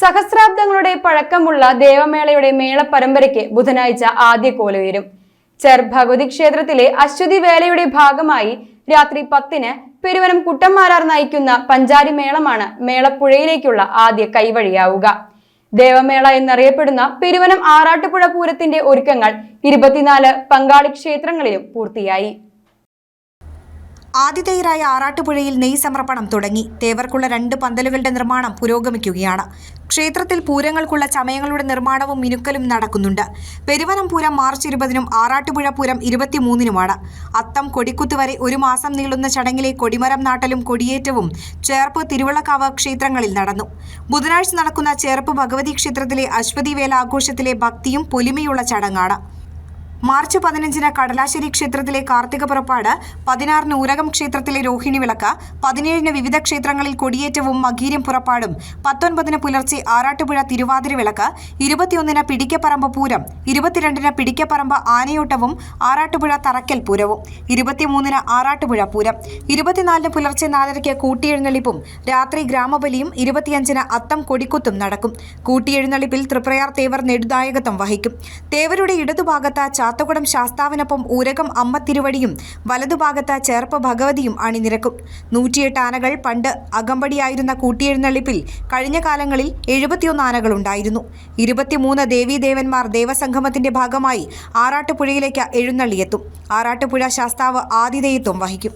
സഹസ്രാബ്ദങ്ങളുടെ പഴക്കമുള്ള ദേവമേളയുടെ മേള പരമ്പരയ്ക്ക് ബുധനാഴ്ച ആദ്യ കോലുയരും ചെർ ഭഗവതി ക്ഷേത്രത്തിലെ അശ്വതി വേലയുടെ ഭാഗമായി രാത്രി പത്തിന് പെരുവനം കുട്ടന്മാരാർ നയിക്കുന്ന പഞ്ചാരി മേളമാണ് മേളപ്പുഴയിലേക്കുള്ള ആദ്യ കൈവഴിയാവുക. ദേവമേള എന്നറിയപ്പെടുന്ന പെരുവനം ആറാട്ടുപുഴ പൂരത്തിന്റെ ഒരുക്കങ്ങൾ ഇരുപത്തിനാല് പങ്കാളി ക്ഷേത്രങ്ങളിലും പൂർത്തിയായി. ആതിഥേയരായ ആറാട്ടുപുഴയിൽ നെയ് സമർപ്പണം തുടങ്ങി. തേവർക്കുള്ള രണ്ട് പന്തലുകളുടെ നിർമ്മാണം പുരോഗമിക്കുകയാണ്. ക്ഷേത്രത്തിൽ പൂരങ്ങൾക്കുള്ള ചമയങ്ങളുടെ നിർമ്മാണവും മിനുക്കലും നടക്കുന്നുണ്ട്. പെരുവനം പൂരം മാർച്ച് ഇരുപതിനും ആറാട്ടുപുഴ പൂരം ഇരുപത്തിമൂന്നിനുമാണ്. അത്തം കൊടിക്കുത്ത് വരെ ഒരു മാസം നീളുന്ന ചടങ്ങിലെ കൊടിമരം നാട്ടലും കൊടിയേറ്റവും ചേർപ്പ് തിരുവള്ളക്കാവ് ക്ഷേത്രങ്ങളിൽ നടന്നു. ബുധനാഴ്ച നടക്കുന്ന ചേർപ്പ് ഭഗവതി ക്ഷേത്രത്തിലെ അശ്വതി വേല ആഘോഷത്തിലെ ഭക്തിയും പൊലിമയുള്ള ചടങ്ങാണ്. മാർച്ച് പതിനഞ്ചിന് കടലാശ്ശേരി ക്ഷേത്രത്തിലെ കാർത്തിക പുറപ്പാട് പതിനാറിന് ഊരകം ക്ഷേത്രത്തിലെ രോഹിണി വിളക്ക് പതിനേഴിന് വിവിധ ക്ഷേത്രങ്ങളിൽ കൊടിയേറ്റവും മകീരം പുറപ്പാടും പത്തൊൻപതിന് പുലർച്ചെ ആറാട്ടുപുഴ തിരുവാതിര വിളക്ക് ഇരുപത്തിയൊന്നിന് പിടിക്കപ്പറമ്പ് പൂരം ഇരുപത്തിരണ്ടിന് പിടിക്കപ്പറമ്പ് ആനയോട്ടവും ആറാട്ടുപുഴ തറക്കൽ പൂരവും ഇരുപത്തിമൂന്നിന് ആറാട്ടുപുഴ പൂരം ഇരുപത്തിനാലിന് പുലർച്ചെ നാലരയ്ക്ക് കൂട്ടിയെഴുന്നള്ളിപ്പും രാത്രി ഗ്രാമബലിയും ഇരുപത്തിയഞ്ചിന് അത്തം കൊടിക്കുത്തും നടക്കും. കൂട്ടിയെഴുന്നള്ളിപ്പിൽ തൃപ്രയാർ തേവർ നെടുനായകത്വം വഹിക്കും. തേവരുടെ ഇടതുഭാഗത്ത് ചാത്തകുടം ശാസ്താവിനൊപ്പം ഊരകം അമ്മ തിരുവടിയും വലതുഭാഗത്ത് ചേർപ്പ് ഭഗവതിയും അണിനിരക്കും. നൂറ്റിയെട്ട് ആനകൾ പണ്ട് അകമ്പടിയായിരുന്ന കൂട്ടിയെഴുന്നള്ളിപ്പിൽ കഴിഞ്ഞ കാലങ്ങളിൽ എഴുപത്തിയൊന്ന് ആനകളുണ്ടായിരുന്നു. ഇരുപത്തിമൂന്ന് ദേവീദേവന്മാർ ദേവസംഗമത്തിന്റെ ഭാഗമായി ആറാട്ടുപുഴയിലേക്ക് എഴുന്നള്ളിയെത്തും. ആറാട്ടുപുഴ ശാസ്താവ് ആതിഥേയത്വം വഹിക്കും.